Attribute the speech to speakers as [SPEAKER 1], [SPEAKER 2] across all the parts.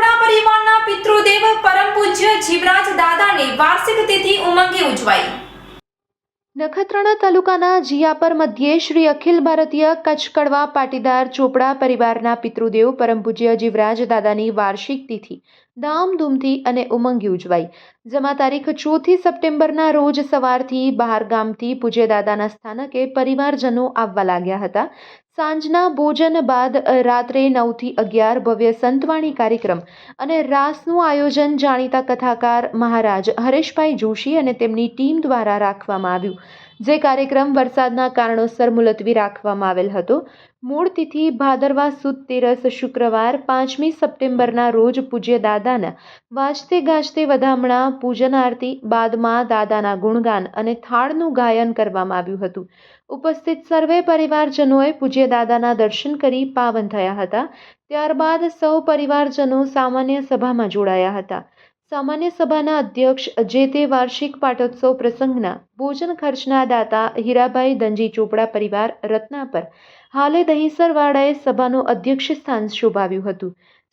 [SPEAKER 1] કોકડા પરિવારના પિતૃદેવ પરમ પૂજ્ય જીવરાજ દાદાની વાર્ષિક તિથિ ઉમંગે ઉજવાઈ.
[SPEAKER 2] નખત્રાણા તાલુકાના જીયાપર મધ્યે શ્રી અખિલ ભારતીય કચ્છ કડવા પાટીદાર ચોપડા પરિવારના પિતૃદેવ પરમ પૂજ્ય જીવરાજ દાદાની વાર્ષિક તિથિ ધામધૂમથી અને ઉમંગી ઉજવાઈ. જેમાં તારીખ ચોથી સપ્ટેમ્બરના રોજ સવારથી બહારગામથી પૂજ્ય દાદાના સ્થાનકે પરિવારજનો આવવા લાગ્યા હતા. સાંજના ભોજન બાદ રાત્રે નવથી અગિયાર ભવ્ય સંતવાણી કાર્યક્રમ અને રાસનું આયોજન જાણીતા કથાકાર મહારાજ હરેશભાઈ જોશી અને તેમની ટીમ દ્વારા રાખવામાં આવ્યું. જે કાર્યક્રમ વરસાદના કારણોસર મુલતવી રાખવામાં આવેલ હતો. મૂળ તિથિ ભાદરવા સુદ તેરસ શુક્રવાર પાંચમી સપ્ટેમ્બરના રોજ પૂજ્ય દાદાના વાજતે ગાજતે વધામણા, પૂજન આરતી, બાદમાં દાદાના ગુણગાન અને થાળનું ગાયન કરવામાં આવ્યું હતું. ઉપસ્થિત સર્વે પરિવારજનોએ પૂજ્ય દાદાના દર્શન કરી પાવન થયા હતા. ત્યારબાદ સૌ પરિવારજનો સામાન્ય સભામાં જોડાયા હતા. સામાન્ય સભાના અધ્યક્ષ જે તે વાર્ષિક પાટોત્સવ પ્રસંગના ભોજન ખર્ચના દાતા હીરાભાઈ દંજી ચોપડા પરિવાર રત્ના પર હાલે દહીંસરવાડાએ સભાનું અધ્યક્ષ સ્થાન શોભાવ્યું હતું.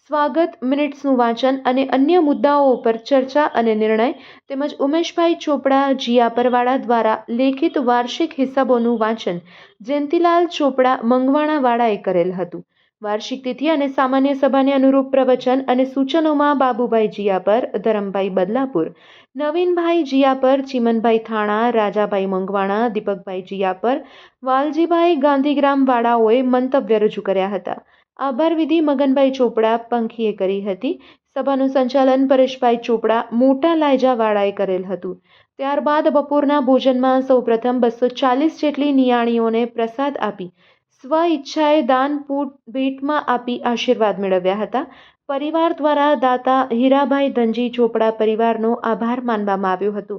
[SPEAKER 2] સ્વાગત, મિનિટ્સનું વાંચન અને અન્ય મુદ્દાઓ ઉપર ચર્ચા અને નિર્ણય તેમજ ઉમેશભાઈ ચોપડા જીયા પરવાળા દ્વારા લેખિત વાર્ષિક હિસાબોનું વાંચન જયંતિલાલ ચોપડા મંગવાણાવાળાએ કરેલ હતું. વાર્ષિક તિથિ અને સામાન્ય સભાને અનુરૂપ પ્રવચન અને સૂચનોમાં બાબુભાઈ જીયાપર, ધરમભાઈ બદલાપુર, નવીનભાઈ જીયાપર, ચીમનભાઈ થાણા, રાજાભાઈ મંગવાણા, દીપકભાઈ જીયાપર, વાલજીભાઈ ગાંધીગ્રામ વાળાઓએ મંતવ્ય રજૂ કર્યા હતા. આભાર વિધિ મગનભાઈ ચોપડા પંખીએ કરી હતી. સભાનું સંચાલન પરેશભાઈ ચોપડા મોટા લાયજાવાળાએ કરેલ હતું. ત્યારબાદ બપોરના ભોજનમાં સૌપ્રથમ બસો ચાલીસ જેટલી નિયાણીઓને પ્રસાદ આપી સ્વ ઈચ્છાએ દાન ભેટમાં આપી આશીર્વાદ મેળવ્યા હતા. પરિવાર દ્વારા દાતા હીરાભાઈ ધનજી ચોપડા પરિવારનો આભાર માનવામાં આવ્યો હતો.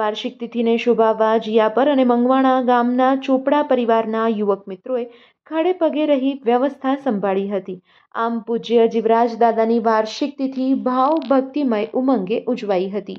[SPEAKER 2] વાર્ષિક તિથિને શોભાવવા જિયાપર અને મંગવાણા ગામના ચોપડા પરિવારના યુવક મિત્રોએ ખડે પગે રહી વ્યવસ્થા સંભાળી હતી. આમ પૂજ્ય જીવરાજ દાદાની વાર્ષિક તિથિ ભાવ ભક્તિમય ઉમંગે ઉજવાઈ હતી.